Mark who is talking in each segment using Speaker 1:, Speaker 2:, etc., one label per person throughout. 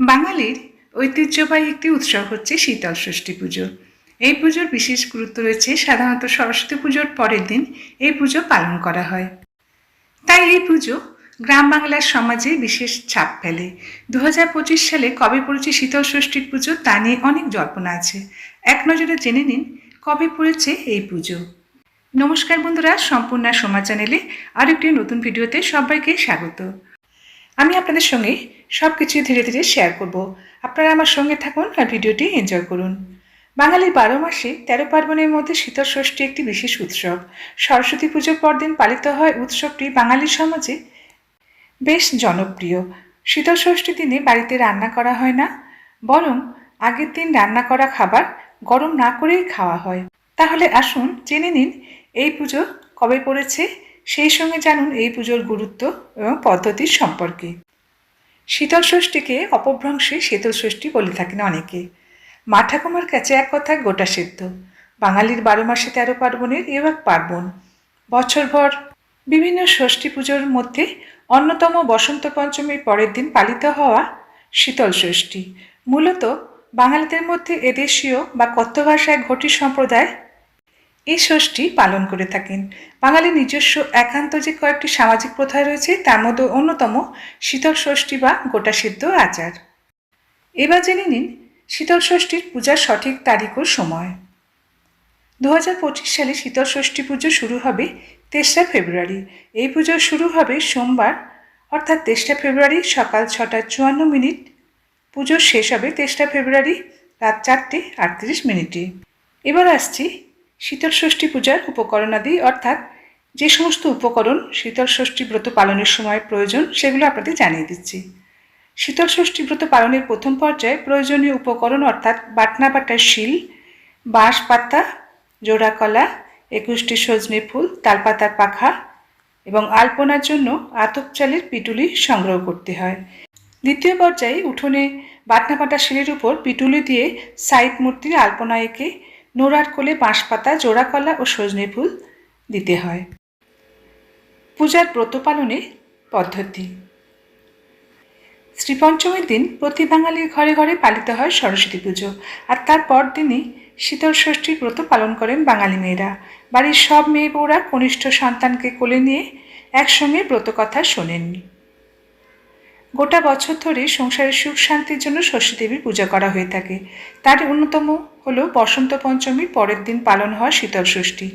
Speaker 1: বাঙালির ঐতিহ্যবাহী একটি উৎসব হচ্ছে শীতল ষষ্ঠী পুজো। এই পুজোর বিশেষ গুরুত্ব রয়েছে সাধারণত সরস্বতী পুজোর পরের দিন এই পুজো পালন করা হয়। তাই এই পুজো গ্রাম বাংলার সমাজে বিশেষ ছাপ ফেলে। দু হাজার পঁচিশ সালে কবে পড়েছে শীতল ষষ্ঠীর পুজো তা নিয়ে অনেক জল্পনা আছে। এক নজরে জেনে নিন কবে পড়েছে এই পুজো। নমস্কার বন্ধুরা, সম্পূর্ণ সমাজ চ্যানেলে আরেকটি নতুন ভিডিওতে সবাইকে স্বাগত। আমি আপনাদের সঙ্গে সব কিছু ধীরে ধীরে শেয়ার করব। আপনারা আমার সঙ্গে থাকুন আর ভিডিওটি এনজয় করুন। বাঙালির বারো মাসে তেরো পার্বণের মধ্যে শীতল ষষ্ঠী একটি বিশেষ উৎসব। সরস্বতী পুজোর পরদিন পালিত হয় উৎসবটি বাঙালির সমাজে বেশ জনপ্রিয়। শীতল ষষ্ঠী দিনে বাড়িতে রান্না করা হয় না, বরং আগের দিন রান্না করা খাবার গরম না করেই খাওয়া হয়। তাহলে আসুন জেনে নিন এই পুজো কবে পড়েছে সেই সঙ্গে জানুন এই পুজোর গুরুত্ব এবং পদ্ধতির সম্পর্কে। শীতল ষষ্ঠীকে অপভ্রংশে শীতল ষষ্ঠী বলে থাকেন অনেকে। মা ঠাকুমার কাছে এক কথায় গোটা সেদ্ধ। বাঙালির বারো মাসে তেরো পার্বণের এও এক পার্বণ। বছরভর বিভিন্ন ষষ্ঠী পুজোর মধ্যে অন্যতম বসন্ত পঞ্চমীর পরের দিন পালিত হওয়া শীতল ষষ্ঠী মূলত বাঙালিদের মধ্যে এদেশীয় বা কথ্য ভাষায় ঘটি সম্প্রদায় এই ষষ্ঠী পালন করে থাকেন। বাঙালির নিজস্ব একান্ত যে কয়েকটি সামাজিক প্রথা রয়েছে, তার মধ্যে অন্যতম শীতল ষষ্ঠী বা গোটা সিদ্ধ আচার। এবার জেনে নিন শীতল ষষ্ঠীর পূজার সঠিক তারিখ ও সময়। দু হাজার পঁচিশ সালে শীতল ষষ্ঠী পুজো শুরু হবে তেসরা ফেব্রুয়ারি। এই পুজো শুরু হবে সোমবার, অর্থাৎ তেসরা ফেব্রুয়ারি সকাল ছটা চুয়ান্ন মিনিট। পুজো শেষ হবে তেসরা ফেব্রুয়ারি রাত চারটে আটত্রিশ মিনিটে। এবার আসছি শীতল ষষ্ঠী পূজার উপকরণাদি, অর্থাৎ যে সমস্ত উপকরণ শীতল ষষ্ঠী ব্রত পালনের সময় প্রয়োজন, সেগুলো আপনাদের জানিয়ে দিচ্ছি। শীতল ষষ্ঠী ব্রত পালনের প্রথম পর্যায়ে প্রয়োজনীয় উপকরণ, অর্থাৎ বাটনা বাটার শিল, বাঁশ পাতা, জোড়া কলা, একুশটি সজনে ফুল, তালপাতার পাখা এবং আলপনার জন্য আতপ চালের পিটুলি সংগ্রহ করতে হয়। দ্বিতীয় পর্যায়ে উঠোনে বাটনা পাটা শিলের উপর পিটুলি দিয়ে সাইড মূর্তির আলপনা এঁকে নোড়ার কোলে বাঁশপাতা জোড়া কলা ও সজনে ফুল দিতে হয়। পূজার ব্রত পালনে পদ্ধতি। শ্রীপঞ্চমীর দিন প্রতি বাঙালির ঘরে ঘরে পালিত হয় সরস্বতী পুজো আর তার পরদিনই শীতল ষষ্ঠীর ব্রত পালন করেন বাঙালি মেয়েরা। বাড়ির সব মেয়ে বউরা কনিষ্ঠ সন্তানকে কোলে নিয়ে একসঙ্গে ব্রতকথা শোনেন। গোটা বছর ধরে সংসারের সুখ শান্তির জন্য ষষ্ঠী দেবীর পূজা করা হয়ে থাকে। তার অন্যতম হল বসন্ত পঞ্চমীর পরের দিন পালন হওয়া শীতল ষষ্ঠী।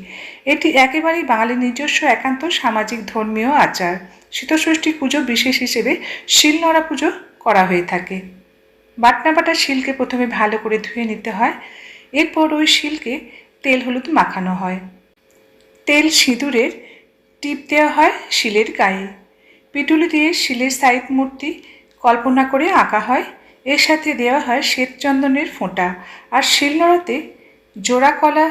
Speaker 1: এটি একেবারেই বাঙালির নিজস্ব, একান্ত, সামাজিক, ধর্মীয় আচার। শীতল ষষ্ঠীর পুজো বিশেষ হিসেবে শিলনোড়া পুজো করা হয়ে থাকে। বাটনা বাটা শিলকে প্রথমে ভালো করে ধুয়ে নিতে হয়। এরপর ওই শিলকে তেল হলুদ মাখানো হয়। তেল সিঁদুরের টিপ দেওয়া হয় শিলের গায়ে। পিটুলি দিয়ে শিলের সাইড মূর্তি কল্পনা করে আঁকা হয়। এর সাথে দেওয়া হয় শ্বেতচন্দনের ফোঁটা আর শিলনোড়াতে জোড়া কলা,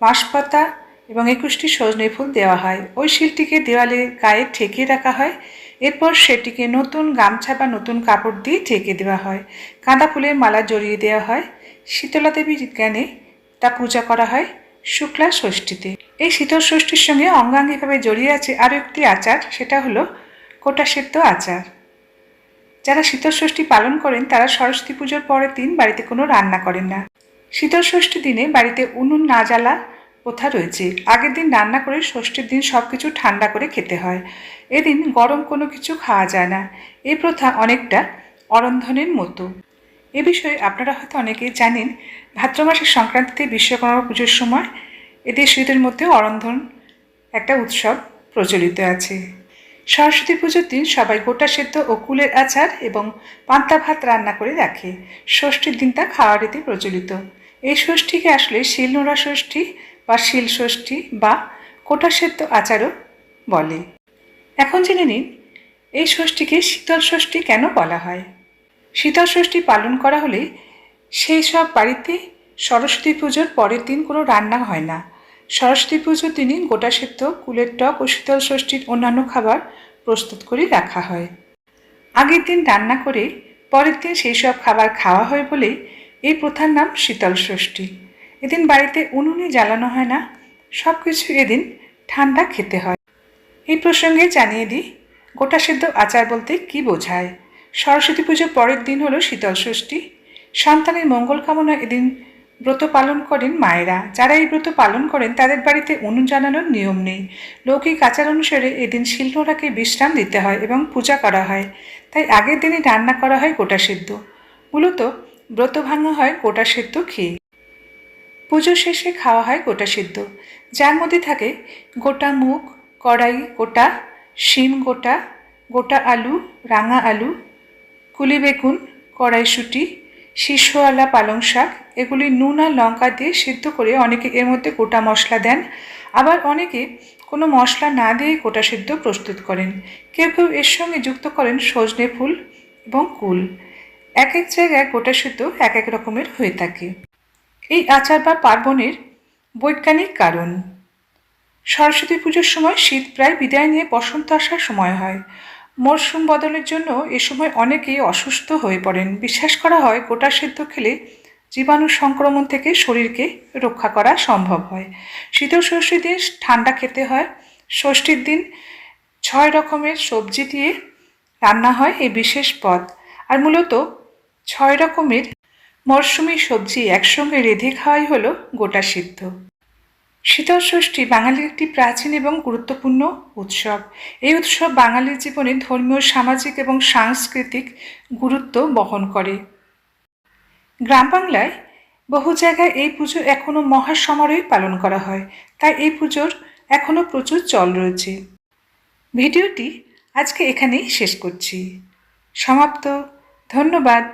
Speaker 1: বাঁশপাতা এবং একুশটি সজনে ফুল দেওয়া হয়। ওই শিলটিকে দেওয়ালে গায়ে ঠেকে রাখা হয়। এরপর সেটিকে নতুন গামছা বা নতুন কাপড় দিয়ে ঢেকে দেওয়া হয়। গাঁদা ফুলের মালা জড়িয়ে দেওয়া হয়। শীতলা দেবীর জ্ঞানে তা পূজা করা হয় শুক্লা ষষ্ঠীতে। এই শীতল ষষ্ঠীর সঙ্গে অঙ্গাঙ্গিভাবে জড়িয়ে আছে আরও একটি আচার, সেটা হলো কোটা সেদ্ধ আচার। যারা শীতল ষষ্ঠী পালন করেন, তারা সরস্বতী পুজোর পরের দিন বাড়িতে কোনো রান্না করেন না। শীতল ষষ্ঠী দিনে বাড়িতে উনুন না জ্বালা প্রথা রয়েছে। আগের দিন রান্না করে ষষ্ঠীর দিন সব কিছু ঠান্ডা করে খেতে হয়। এদিন গরম কোনো কিছু খাওয়া যায় না। এই প্রথা অনেকটা অরন্ধনের মতো। এ বিষয়ে আপনারা হয়তো অনেকেই জানেন, ভাদ্র মাসের সংক্রান্তিতে বিশ্বকর্মা পুজোর সময় এদেশীয়দের মধ্যে অরন্ধন একটা উৎসব প্রচলিত আছে। সরস্বতী পুজোর দিন সবাই গোটা সেদ্ধ ও কুলের আচার এবং পান্তা ভাত রান্না করে রাখে। ষষ্ঠীর দিন তা খাওয়ার রীতি প্রচলিত। এই ষষ্ঠীকে আসলে শিলনোড়া ষষ্ঠী বা শিল ষষ্ঠী বা কোটা সেদ্ধ আচারও বলে। এখন জেনে নিন, এই ষষ্ঠীকে শীতল ষষ্ঠী কেন বলা হয়? শীতল ষষ্ঠী পালন করা হলে সেই সব বাড়িতে সরস্বতী পুজোর পরের দিন কোনো রান্না হয় না। সরস্বতী পুজোর দিনই গোটা সেদ্ধ, কুলের টক ও শীতল ষষ্ঠীর অন্যান্য খাবার প্রস্তুত করে রাখা হয়। আগের দিন রান্না করে পরের দিন সেই সব খাবার খাওয়া হয় বলেই এই প্রথার নাম শীতল ষষ্ঠী। এদিন বাড়িতে উনুনে জ্বালানো হয় না সব কিছু এদিন ঠান্ডা খেতে হয়। এই প্রসঙ্গে জানিয়ে দিই, গোটা সেদ্ধ আচার বলতে কি বোঝায়? সরস্বতী পুজোর পরের দিন হলো শীতল ষষ্ঠী। সন্তানের মঙ্গল কামনা এদিন ব্রত পালন করেন মায়েরা। যারা এই ব্রত পালন করেন, তাদের বাড়িতে অনু জানানোর নিয়ম নেই। লৌকিক আচার অনুসারে এদিন শিলনোড়াকে বিশ্রাম দিতে হয় এবং পূজা করা হয়। তাই আগের দিনই রান্না করা হয় গোটা সেদ্ধ। মূলত ব্রত ভাঙা হয় গোটা সেদ্ধ খেয়ে। পুজো শেষে খাওয়া হয় গোটা সিদ্ধ। যার মধ্যে থাকে গোটা মুখ কড়াই গোটা, শিম গোটা গোটা আলু, রাঙা আলু, কুলি বেগুন, কড়াইশুঁটি শীর্ষওয়ালা পালং শাক, এগুলি নুন আর লঙ্কা দিয়ে সিদ্ধ করে অনেকে এর মধ্যে গোটা মশলা দেন। আবার অনেকে কোনো মশলা না দিয়ে গোটা সিদ্ধ প্রস্তুত করেন। কেউ কেউ এর সঙ্গে যুক্ত করেন সজনে ফুল এবং কুল। এক এক জায়গায় গোটা সিদ্ধ এক এক রকমের হয়ে থাকে। এই আচার বা পার্বণের বৈজ্ঞানিক কারণ। সরস্বতী পুজোর সময় শীত প্রায় বিদায় নিয়ে বসন্ত আসার সময় হয়। মরশুম বদলের জন্য এ সময় অনেকেই অসুস্থ হয়ে পড়েন। বিশ্বাস করা হয় গোটা সেদ্ধ খেলে জীবাণু সংক্রমণ থেকে শরীরকে রক্ষা করা সম্ভব হয়। শীতল ষষ্ঠীর দিন ঠান্ডা খেতে হয়। ষষ্ঠীর দিন ছয় রকমের সবজি দিয়ে রান্না হয় এই বিশেষ পদ। আর মূলত ছয় রকমের মরশুমি সবজি একসঙ্গে রেঁধে খাওয়াই হলো গোটা সিদ্ধ। শীতল ষষ্ঠী বাঙালির একটি প্রাচীন এবং গুরুত্বপূর্ণ উৎসব। এই উৎসব বাঙালির জীবনে ধর্মীয়, সামাজিক এবং সাংস্কৃতিক গুরুত্ব বহন করে। গ্রাম বাংলায় বহু জায়গায় এই পুজো এখনও মহা সমারোহে পালন করা হয়, তাই এই পুজোর এখনও প্রচুর চল রয়েছে। ভিডিওটি আজকে এখানেই শেষ করছি। সমাপ্ত। ধন্যবাদ।